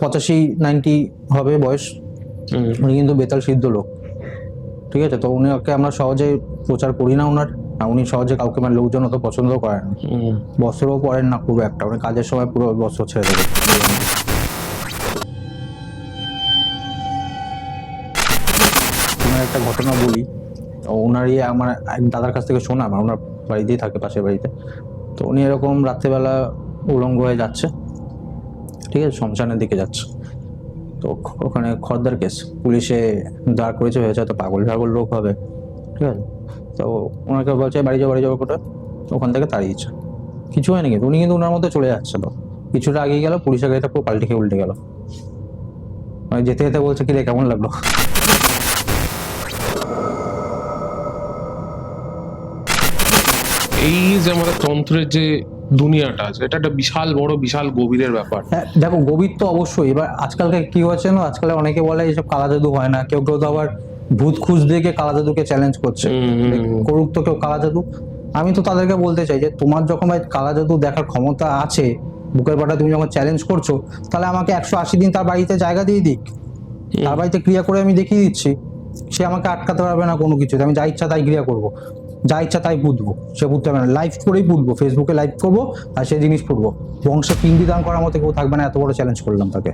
পঁচাশি নাইনটি হবে বয়স। উনি কিন্তু বেতাল সিদ্ধ লোক। ঠিক আছে? তো উনিকে আমরা সহজে প্রচার করি না ওনার। আর উনি সহজে কাউকে মানে লোকজন অত পছন্দ করেন না। বস্ত্রও পরেন না খুব একটা। উনি কাজের সময় পুরো বস্ত্র ছেড়ে দেবে। একটা ঘটনা বলি। ওনারই আমার এক দাদার কাছ থেকে শোনা আমার ওনার বাড়িতেই থাকে পাশের বাড়িতে। তো উনি এরকম রাত্রেবেলা উলঙ্গ হয়ে যাচ্ছে। ঠিক আছে, শ্মশানের দিকে যাচ্ছে। তো ওখানে খদ্দার কেস। পুলিশে দাঁড় করেছে হয়েছে হয়তো পাগল ঠাগল লোক হবে। ঠিক আছে? তো ওনাকে বলছে, বাড়ি যাও, বাড়ি যাব কোটা ওখান থেকে তাড়িয়েছে। কিছু হয়নি কিন্তু, উনি কিন্তু ওনার মধ্যে চলে যাচ্ছিল। কিছুটা আগিয়ে গেল, পুলিশের গাড়িটা পুরো পাল্টে খেয়ে উল্টে গেল। মানে যেতে যেতে বলছে, কি রে, কেমন লাগল? এই যে আমাদের তন্ত্রের যে দুনিয়াটা আছে। এটা একটা বিশাল বড় বিশাল গভীরের ব্যাপার। হ্যাঁ দেখো গভীর তো অবশ্যই। এবার আজকালকে কি হচ্ছে না? আজকাল অনেকে বলে এইসব কালা জাদু হয় না। কেউ কেউ তো আবার ভূত খুঁজ দেখে কালা জাদুকে চ্যালেঞ্জ করছে। করুক তো কেউ কালা জাদু। আমি তো তাদেরকে বলতে চাই যে তোমার যখন কালা জাদু দেখার ক্ষমতা আছে বুকের পাটা তুমি যখন চ্যালেঞ্জ করছ তাহলে আমাকে একশো আশি দিন তার বাড়িতে জায়গা দিয়ে দিক। তার বাড়িতে ক্রিয়া করে আমি দেখিয়ে দিচ্ছি। সে আমাকে আটকাতে পারবে না কোনো কিছুতে। আমি যা ইচ্ছা তাই ক্রিয়া করব। যা ইচ্ছা তাই পুঁতবো সে পুঁততে পারবে না। লাইভ করেই পুঁতবো ফেসবুকে লাইভ করব আর সেই জিনিস পুঁতবো বংশে পিন্ডি দান করার মতো কেউ থাকবে না, এত বড় চ্যালেঞ্জ করলাম তাকে।